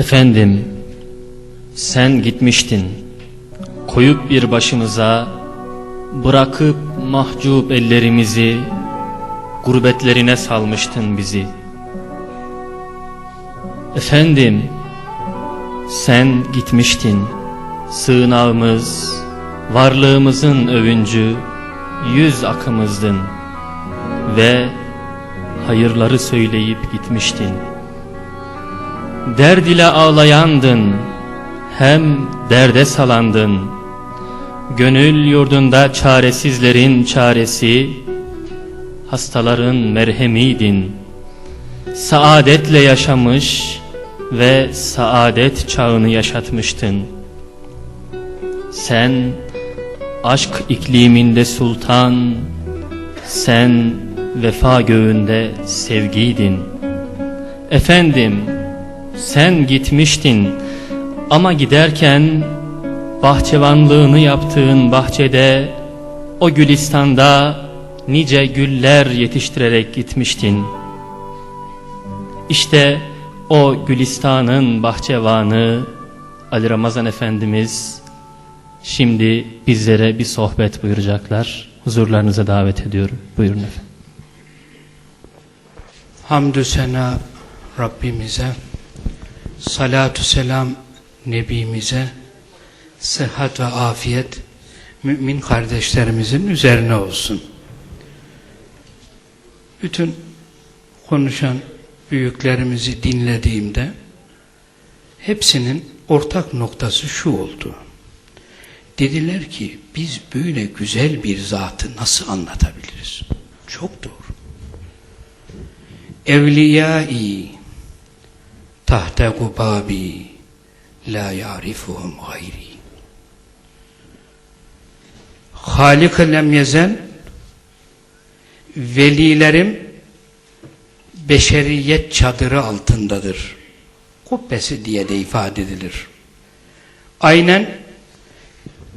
Efendim, sen gitmiştin, koyup bir başımıza, bırakıp mahcup ellerimizi, gurbetlerine salmıştın bizi. Efendim, sen gitmiştin, sığınağımız, varlığımızın övüncü, yüz akımızdın ve hayırları söyleyip gitmiştin. Derd ile ağlayandın, hem derde salandın. Gönül yurdunda çaresizlerin çaresi, hastaların merhemiydin. Saadetle yaşamış ve saadet çağını yaşatmıştın. Sen aşk ikliminde sultan, sen vefa göğünde sevgiydin. Efendim, sen gitmiştin ama giderken bahçıvanlığını yaptığın bahçede o gülistanda nice güller yetiştirerek gitmiştin. İşte o gülistanın bahçıvanı Ali Ramazan Efendimiz şimdi bizlere bir sohbet buyuracaklar. Huzurlarınıza davet ediyorum. Buyurun efendim. Hamdü sena Rabbimize, salatu selam Nebimize, sıhhat ve afiyet mümin kardeşlerimizin üzerine olsun. Bütün konuşan büyüklerimizi dinlediğimde hepsinin ortak noktası şu oldu. Dediler ki biz böyle güzel bir zatı nasıl anlatabiliriz? Çok doğru evliyai tahte gubabi la yarifuhum gayri halik lem yezel velilerim beşeriyet çadırı altındadır. Kubbesi diye de ifade edilir. Aynen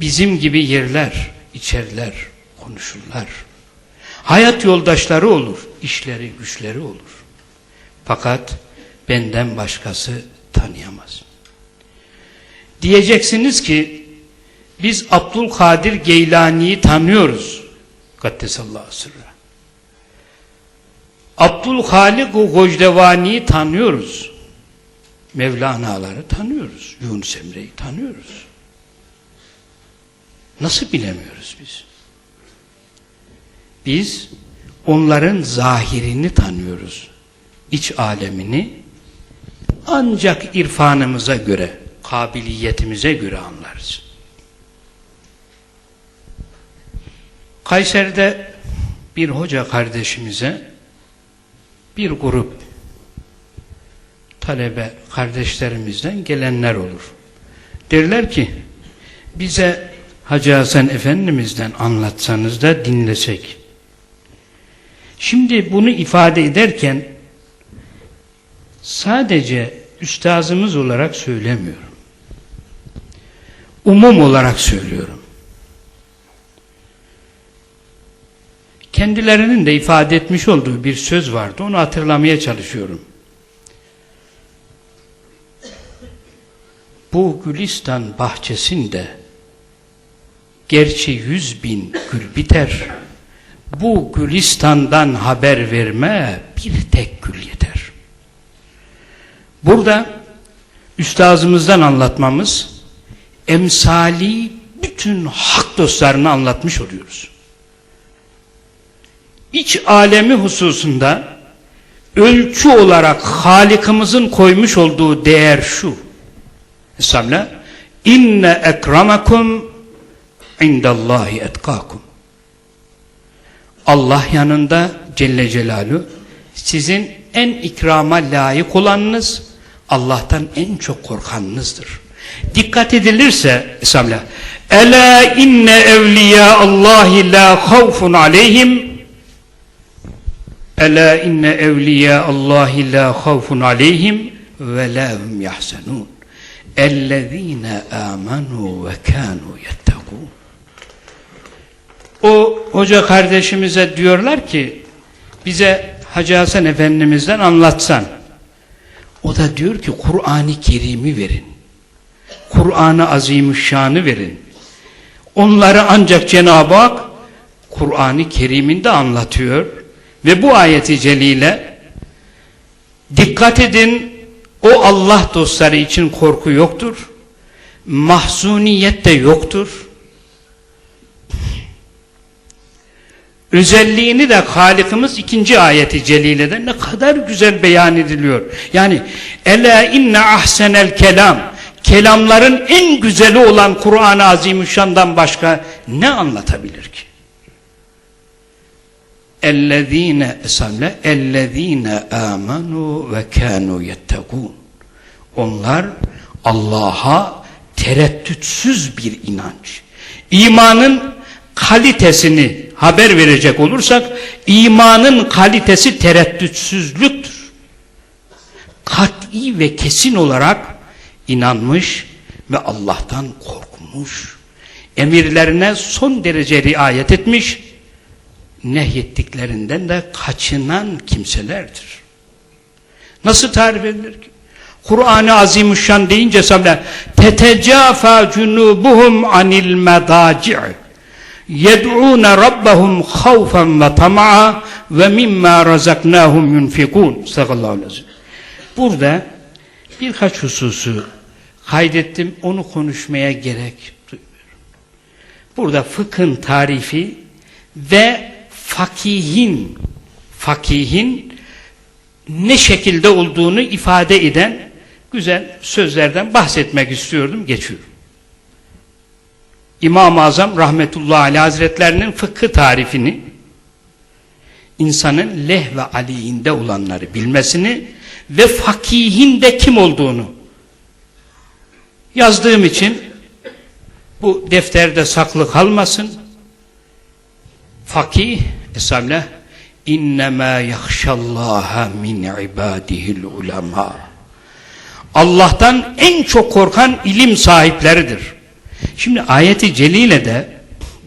bizim gibi yerler içerler konuşurlar. Hayat yoldaşları olur, işleri, güçleri olur. Fakat benden başkası tanıyamaz. Diyeceksiniz ki biz Abdülkadir Geylani'yi tanıyoruz. Kaddesallahu sırrı. Abdülhalik-u Gocdevani'yi tanıyoruz. Mevlana'ları tanıyoruz. Yunus Emre'yi tanıyoruz. Nasıl bilemiyoruz biz? Biz onların zahirini tanıyoruz. İç alemini ancak irfanımıza göre, kabiliyetimize göre anlarız. Kayseri'de bir hoca kardeşimize bir grup talebe kardeşlerimizden gelenler olur. Derler ki bize Hacı Hasan Efendimiz'den anlatsanız da dinlesek. Şimdi bunu ifade ederken sadece üstazımız olarak söylemiyorum. Umum olarak söylüyorum. Kendilerinin de ifade etmiş olduğu bir söz vardı. Onu hatırlamaya çalışıyorum. Bu Gülistan bahçesinde gerçi yüz bin gül biter bu Gülistan'dan haber verme bir tek gül. Burada üstazımızdan anlatmamız emsali bütün hak dostlarını anlatmış oluyoruz. İç alemi hususunda ölçü olarak Halikimizin koymuş olduğu değer şu. Estağfirullah. İnne ekramakum indallahi etkakum. Allah yanında Celle Celaluhu sizin en ikrama layık olanınız Allah'tan en çok korkanınızdır. Dikkat edilirse Estağfirullah. Ela inne evliya Allahi la havfun aleyhim Ela inne evliya Allahi la havfun aleyhim ve la hum yahzanun. Ellezine ve kanu yettekûn. O hoca kardeşimize diyorlar ki bize Hacı Hasan Efendimiz'den anlatsan. O da diyor ki Kur'an-ı Kerim'i verin. Kur'an-ı Azimüşşan'ı verin. Onları ancak Cenab-ı Hak Kur'an-ı Kerim'inde anlatıyor. Ve bu ayeti celile dikkat edin o Allah dostları için korku yoktur. Mahzuniyet de yoktur. Özelliğini de Halikimiz ikinci ayeti celilede ne kadar güzel beyan ediliyor. Yani Ela inne ahsenel kelam kelamların en güzeli olan Kur'an-ı Azimüşşan'dan başka ne anlatabilir ki? اَلَّذ۪ينَ esamle اَلَّذ۪ينَ آمَنُوا وَكَانُوا يَتَّقُونَ Onlar Allah'a tereddütsüz bir inanç. İmanın kalitesini haber verecek olursak, imanın kalitesi tereddütsüzlüktür. Kat'i ve kesin olarak inanmış ve Allah'tan korkmuş. Emirlerine son derece riayet etmiş, nehyettiklerinden de kaçınan kimselerdir. Nasıl tarif edilir ki? Kur'an-ı Azimüşşan deyince sabla tetecafa cunubuhum anil medaci' yed'ûne rabbahum havfen ve tama'a ve mimma razaknahum yunfikun. Sallallahu aleyhi. Burada birkaç hususu kaydettim. Onu konuşmaya gerek duymuyorum. Burada fıkhın tarifi ve fakihin fakihin ne şekilde olduğunu ifade eden güzel sözlerden bahsetmek istiyordum. Geçiyorum. İmam-ı Azam rahmetullahi aleyhi hazretlerinin fıkhı tarifini insanın leh ve aleyhinde olanları bilmesini ve fakihin de kim olduğunu yazdığım için bu defterde saklı kalmasın. Fakih esamle innema yahşallaha min ibadihil ulema. Allah'tan en çok korkan ilim sahipleridir. Şimdi ayeti celile de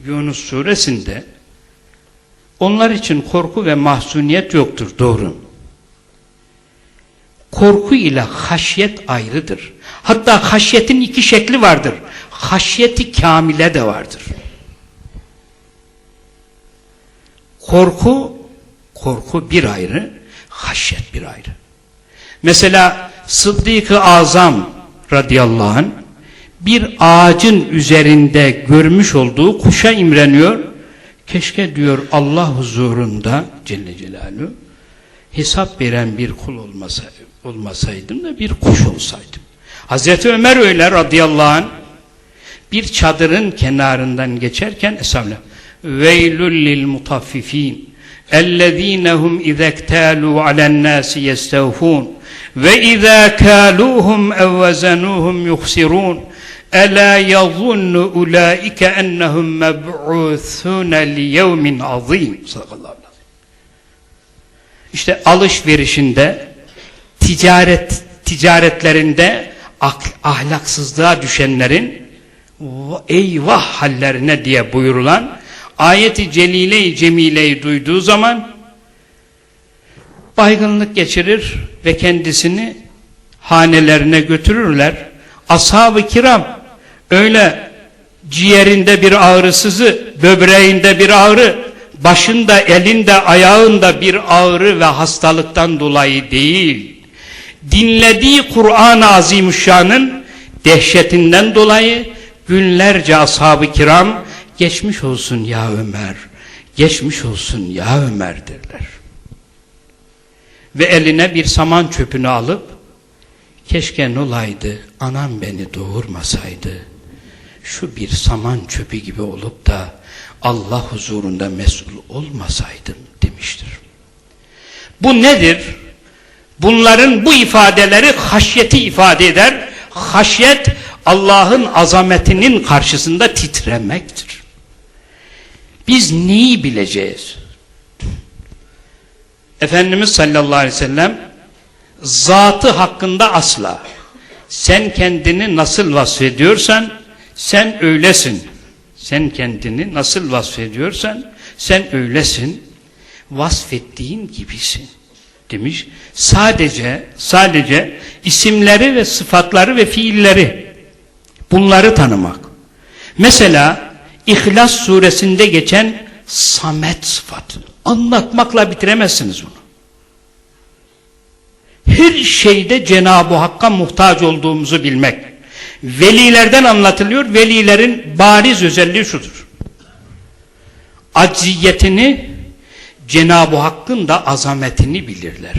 Yunus suresinde onlar için korku ve mahzuniyet yoktur doğru. Korku ile haşyet ayrıdır. Hatta haşyetin iki şekli vardır. Haşyeti kamile de vardır. Korku, korku bir ayrı, haşyet bir ayrı. Mesela Sıddık-ı Azam radıyallahu anh bir ağacın üzerinde görmüş olduğu kuşa imreniyor. Keşke diyor Allah huzurunda Celle Celaluhu hesap veren bir kul olmasa, olmasaydım da bir kuş olsaydım. Hazreti Ömer öyle radıyallahu anh bir çadırın kenarından geçerken Esselam Veylül lil mutaffifin ellezine hum izektalu alen nasi yestevfun ve izâ kâluhum evvezenuhum yuhsirun Ela yazunnu ulaike ennehum meb'ûthûne li yevmin sellem. İşte alışverişinde, ticaret ticaretlerinde ahlaksızlığa düşenlerin eyvah hallerine diye buyurulan ayeti celile-i cemileyi duyduğu zaman baygınlık geçirir ve kendisini hanelerine götürürler. Ashab-ı kiram öyle ciğerinde bir ağrısızı, böbreğinde bir ağrı, başında, elinde, ayağında bir ağrı ve hastalıktan dolayı değil. Dinlediği Kur'an-ı Azimüşşan'ın dehşetinden dolayı günlerce ashab-ı kiram geçmiş olsun ya Ömer, geçmiş olsun ya Ömer derler. Ve eline bir saman çöpünü alıp keşke ne olaydı anam beni doğurmasaydı şu bir saman çöpü gibi olup da Allah huzurunda mesul olmasaydım demiştir. Bu nedir? Bunların bu ifadeleri haşyeti ifade eder. Haşyet Allah'ın azametinin karşısında titremektir. Biz neyi bileceğiz? Efendimiz sallallahu aleyhi ve sellem zatı hakkında asla sen kendini nasıl vasfediyorsan sen öylesin. Sen kendini nasıl vasfediyorsan sen öylesin. Vasfettiğin gibisin. demiş. Sadece sadece isimleri ve sıfatları ve fiilleri bunları tanımak. Mesela İhlas suresinde geçen Samet sıfatı. Anlatmakla bitiremezsiniz bunu. Her şeyde Cenab-ı Hakk'a muhtaç olduğumuzu bilmek. Velilerden anlatılıyor. Velilerin bariz özelliği şudur. Acziyetini Cenab-ı Hakk'ın da azametini bilirler.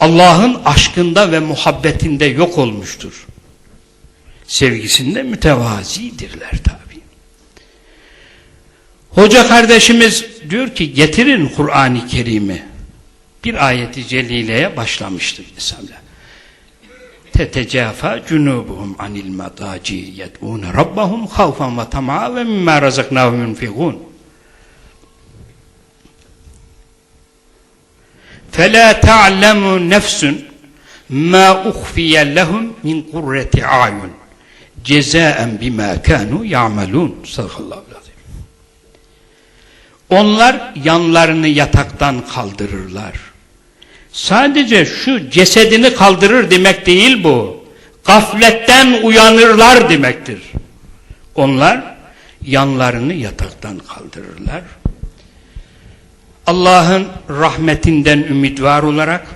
Allah'ın aşkında ve muhabbetinde yok olmuştur. Sevgisinde mütevazidirler tabi. Hoca kardeşimiz diyor ki getirin Kur'an-ı Kerim'i. Bir ayeti celileye başlamıştır Bismillah. تَتَجَافَا جُنُوبُهُمْ عَنِ الْمَضَاجِ يَدْعُونَ رَبَّهُمْ خَوْفًا وَطَمَعًا وَمِمَّا رَزَقْنَاهُمْ يُنْفِقُونَ فَلَا تَعْلَمُ نَفْسٌ مَا أُخْفِيَ لَهُمْ مِنْ قُرَّةِ عَيُنْ جَزَاءً بِمَا كَانُوا يَعْمَلُونَ Sadakallahu aleyhi. Onlar yanlarını yataktan kaldırırlar Sadece şu cesedini kaldırır demek değil bu. Gafletten uyanırlar demektir. Onlar yanlarını yataktan kaldırırlar. Allah'ın rahmetinden ümit var olarak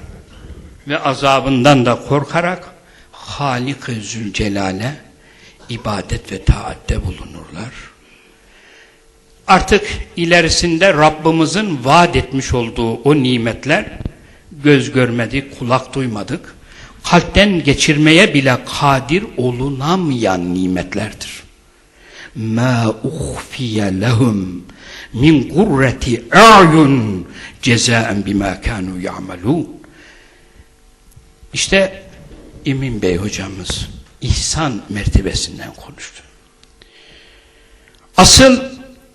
ve azabından da korkarak Halik-i Zülcelal'e ibadet ve taatte bulunurlar. Artık ilerisinde Rabbimizin vaat etmiş olduğu o nimetler göz görmedik, kulak duymadık, kalpten geçirmeye bile kadir olunamayan nimetlerdir. Ma uhfiye lehum min gurreti a'yun cezaen bima kanu ya'malun. İşte Emin Bey hocamız ihsan mertebesinden konuştu. Asıl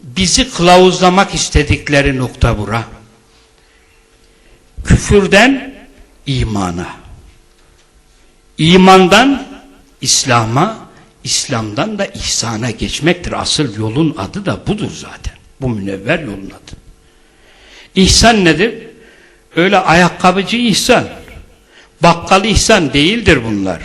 bizi kılavuzlamak istedikleri nokta bura. Küfürden imana, imandan İslam'a, İslam'dan da ihsana geçmektir. Asıl yolun adı da budur zaten. Bu münevver yolun adı. İhsan nedir? Öyle ayakkabıcı ihsan, bakkal ihsan değildir bunlar.